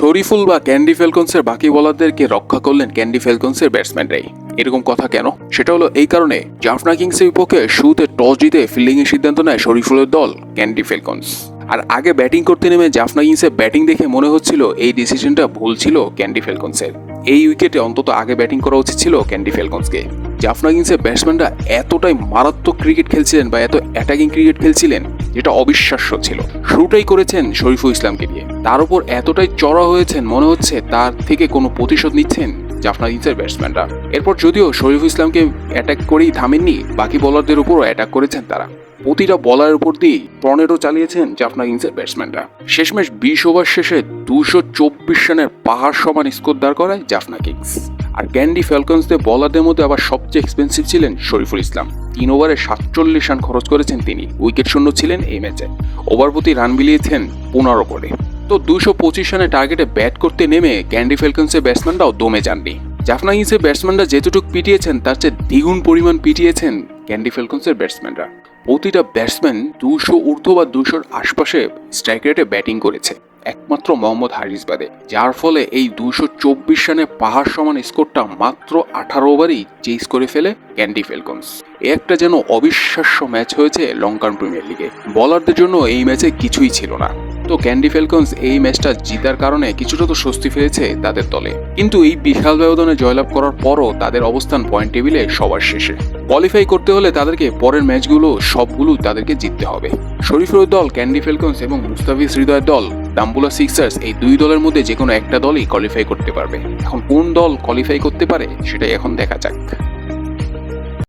শরীফুল বা ক্যান্ডি ফেলকনসের বাকি বলারদেরকে রক্ষা করলেন ক্যান্ডি ফেলকনসের ব্যাটসম্যানরাই। এরকম কথা কেন? সেটা হলো এই কারণে জাফনা কিংসের বিপক্ষে শুরুতে টস জিতে ফিল্ডিং এর সিদ্ধান্ত নেয় শরীফুলের দল ক্যান্ডি ফেলকনস আর আগে ব্যাটিং করতে নেমে জাফনা কিংসের ব্যাটিং দেখে মনে হচ্ছিল এই ডিসিশনটা ভুল ছিল ক্যান্ডি ফেলকনসের এই উইকেটে অন্তত আগে ব্যাটিং করা উচিত ছিল ক্যান্ডি ফেলকনসকে জাফনা কিংসের ব্যাটসম্যানরা এতটাই মারাত্মক ক্রিকেট খেলছিলেন বা এত অ্যাটাকিং ক্রিকেট খেলছিলেন যেটা অবিশ্বাস্য ছিল। শুরুটাই করেছেন শরীফুল ইসলামকে দিয়ে তার উপর এতটাই চড়া হয়েছেন মনে হচ্ছে, তার থেকে কোনো প্রতিশোধ নিচ্ছেন জাফনা কিংসের ব্যাটসম্যানরা এরপর যদিও শরীফুল ইসলামকে অ্যাটাক করেই থামেননি, বাকি বলারদের উপরও অ্যাটাক করেছেন তারা। প্রতিটা বলারের উপর দিয়েই টর্নেডো চালিয়েছেন জাফনা কিংসের ব্যাটসম্যানরা শেষমেশ বিশ ওভার শেষে দুশো চব্বিশ রানের পাহাড় সমান স্কোর দাঁড় করায় জাফনা কিংস। আর ক্যান্ডি ফ্যালকনসদের বলারদের মধ্যে আবার সবচেয়ে এক্সপেন্সিভ ছিলেন শরীফুল ইসলাম। তিন ওভারে সাতচল্লিশ রান খরচ করেছেন তিনি। উইকেট শূন্য ছিলেন এই ম্যাচে। ওভার প্রতি রান মিলিয়েছেন পনেরো করে। তো দুশো পঁচিশ রানের টার্গেটে ব্যাট করতে নেমে ক্যান্ডি ফেলকনসের ব্যাটসম্যানরাও দমে যাননি। জাফনা কিংসের ব্যাটসম্যানরা যেতটুকু পিটিয়েছেন, তার চেয়ে দ্বিগুণ পরিমাণ পিটিয়েছেন ক্যান্ডি ফেলকনসের ব্যাটসম্যানরা। প্রতিটা ব্যাটসম্যান দুশো ঊর্ধ্ব বা দুশোর আশপাশে স্ট্রাইক রেটে ব্যাটিং করেছে। একমাত্র মোহাম্মদ হারিস বাদে যার ফলে এই দুশো চব্বিশ রানে পাহাড় সমান স্কোরটা মাত্র আঠারো ওভারেই চেস করে ফেলে ক্যান্ডি ফেলকনস একটা যেন অবিশ্বাস্য ম্যাচ হয়েছে লঙ্কান প্রিমিয়ার লিগে। বলারদের জন্য এই ম্যাচে কিছুই ছিল না। তো ক্যান্ডি ফেলকনস এই ম্যাচটা জিতার কারণে কিছুটা তো স্বস্তি ফিরেছে তাদের দলে। কিন্তু এই বিশাল ব্যবধানে জয়লাভ করার পরও তাদের অবস্থান পয়েন্ট টেবিলে সবার শেষে। কোয়ালিফাই করতে হলে তাদেরকে পরের ম্যাচগুলো সবগুলো তাদেরকে জিততে হবে। শরীফুরের দল, ক্যান্ডি ফেলকনস এবং মুস্তাফিজ হৃদয়ের দল ডাম্বুলা সিক্সার্স এই দুই দলের মধ্যে যে কোনো একটা দলই কোয়ালিফাই করতে পারবে। এখন কোন দল কোয়ালিফাই করতে পারে, সেটাই এখন দেখা যাক।